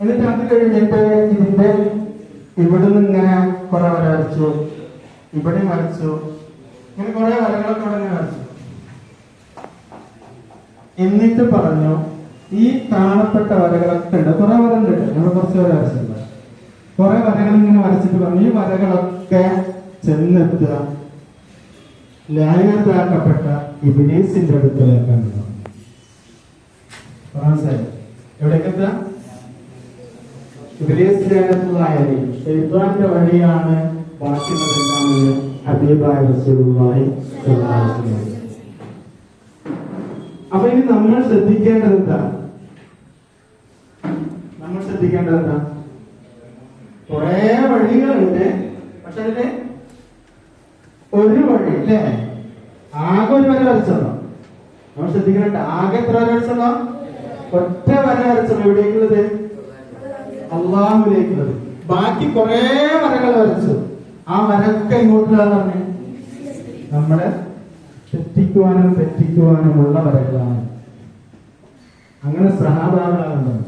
എന്നിട്ട് അത് കഴിഞ്ഞിട്ട് ഇതിന്റെ ഇവിടുന്ന് ഇങ്ങനെ കുറെ വര വരച്ചു ഇവിടെ വരച്ചു ഇങ്ങനെ കുറെ വരകളൊക്കെ ഇവിടെ വരച്ചു. എന്നിട്ട് പറഞ്ഞു ഈ കാണപ്പെട്ട വരകളൊക്കെ ഉണ്ട്. കുറെ വര ഉണ്ട് നമ്മൾ കുറച്ച് വര വരച്ചിട്ടുണ്ട്. കുറെ വരകൾ ഇങ്ങനെ വരച്ചിട്ട് പറഞ്ഞു ഈ വരകളൊക്കെ ചെന്നെത്തുക. ലായകത്താക്കപ്പെട്ട ഇബിലീസിന്റെ അടുത്തേക്കാണ് മനസ്സിലായി ഷെയ്ത്താന്റെ വഴിയാണ് ബാക്കിയുള്ളതെന്താണെന്ന് ഹബീബായ റസൂലുള്ളാഹി. അപ്പൊ ഇനി നമ്മൾ ശ്രദ്ധിക്കേണ്ടത് എന്താ? നമ്മൾ ശ്രദ്ധിക്കേണ്ടത് എന്താ? വഴികളുണ്ട്. പക്ഷെ അതിൽ ഒരു വഴി അല്ലേ ആകെ ഒരു വര നമ്മൾ ശ്രദ്ധിക്കണ്ട ആകെ എത്ര വര വരച്ചല്ലോ ഒറ്റ വര വരച്ചല്ലോ അള്ളാഹുലേക്കുള്ളത് ബാക്കി കുറെ വരകൾ വരച്ചു. ആ വരൊക്കെ ഇങ്ങോട്ടുള്ള പറഞ്ഞു? നമ്മളെ തെറ്റിക്കുവാനും തെറ്റിക്കുവാനുമുള്ള വരകളാണ്. അങ്ങനെ സഹാബാകളാണ്